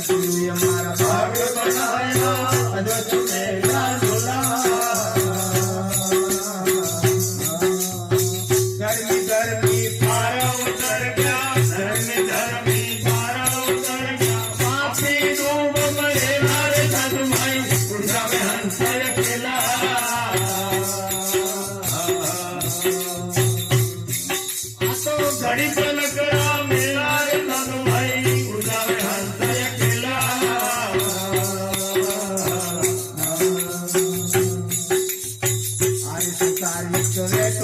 ગુરુ અમારા પાડ બનાયા